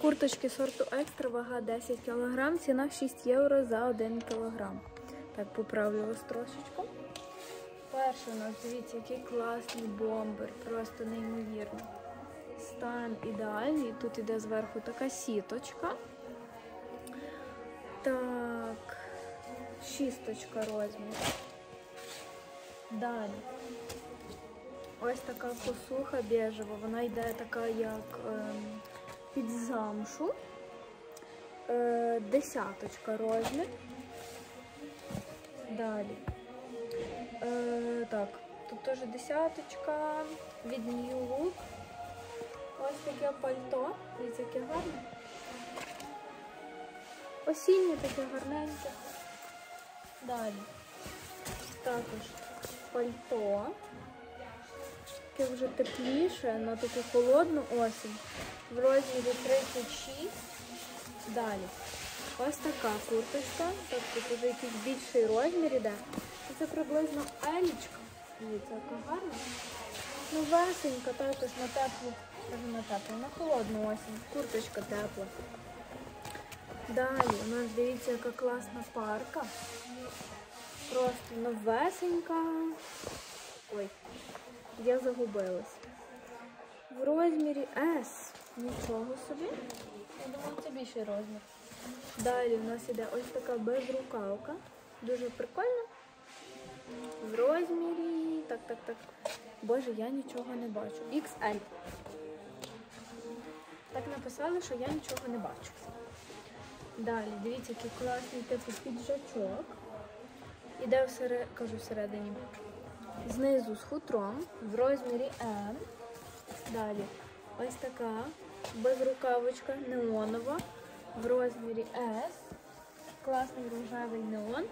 Курточки сорту екстра, вага 10 кг, ціна 6 євро за 1 кг. Так, поправлю вас трошечку. Перший у нас, дивіться, який класний бомбер, просто неймовірний. Стан ідеальний. Тут іде зверху така сіточка. Так, шісточка розмір. Далі. Ось така посуха біжева, вона йде така, як ем, під замшу. Е, десяточка розмір. Далі. Е, так, тут теж десяточка від New Look. Ось таке пальто. Дивіться, яке гарне. Осіннє таке гарненьке. Далі. Також пальто. Таке вже тепліше на таку холодну осінь. В розмірі 36. Далі. Ось така курточка. Тут вже якийсь більший розмір іде. Це приблизно елічка. Дивіться, яка гарна. Ну, весенька, також на теплу, на теплу, на холодну осінь. Курточка тепла. Далі у нас дивіться, яка класна парка. Просто новесенька. Ой, я загубилась. В розмірі S. Нічого собі. Я думала, це більший розмір. Далі у нас іде ось така безрукавка. Дуже прикольна. В розмірі. Так, так, так. Боже, я нічого не бачу. XL. Так написали, що я нічого не бачу. Далі, дивіться, який класний типу піджачок. Іде всередині, кажу всередині. Знизу з хутром в розмірі М. Далі ось така безрукавочка неонова в розмірі S. Класний рожевий неон.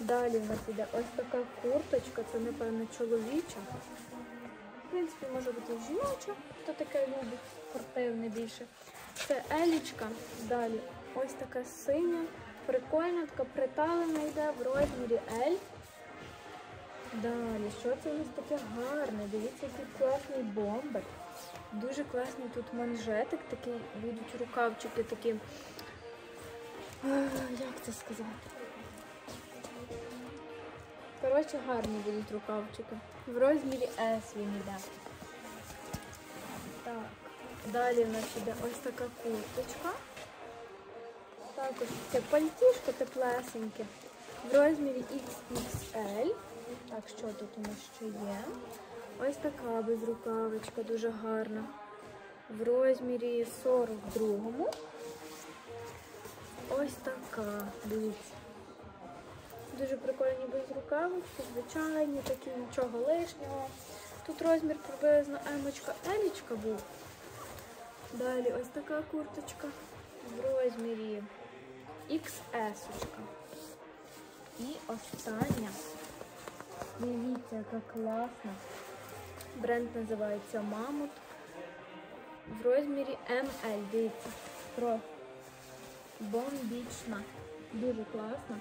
Далі в нас іде ось така курточка, це, напевно, чоловіча. В принципі, може бути жіноча, хто таке любить, спортивне більше. Це елічка. Далі ось така синя, прикольна, така приталена йде в розмірі L. Далі, що це у нас таке гарне? Дивіться, який класний бомбер. Дуже класний тут манжетик, такий, будуть рукавчики такі. А, як це сказати? Коротше, гарні будуть рукавчики. В розмірі S він йде. Так, далі в нас іде ось така курточка. Також це пальтішко теплесеньке. В розмірі XXL. Так, що тут у нас ще є? Ось така безрукавочка, дуже гарна. В розмірі 42-му. Ось така, дивіться. Дуже прикольні безрукавочки, звичайні, такі нічого лишнього. Тут розмір приблизно емочка, елічка був. Далі ось така курточка в розмірі XS. -очка. І остання. Дивіться, яка класна. Бренд називається Мамут. В розмірі ML. Дивіться. Просто бомбічна. Дуже класна.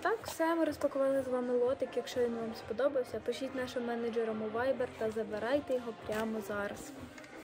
Так, все, ми розпакували з вами лотик. Якщо він вам сподобався, пишіть нашим менеджерам у Viber та забирайте його прямо зараз.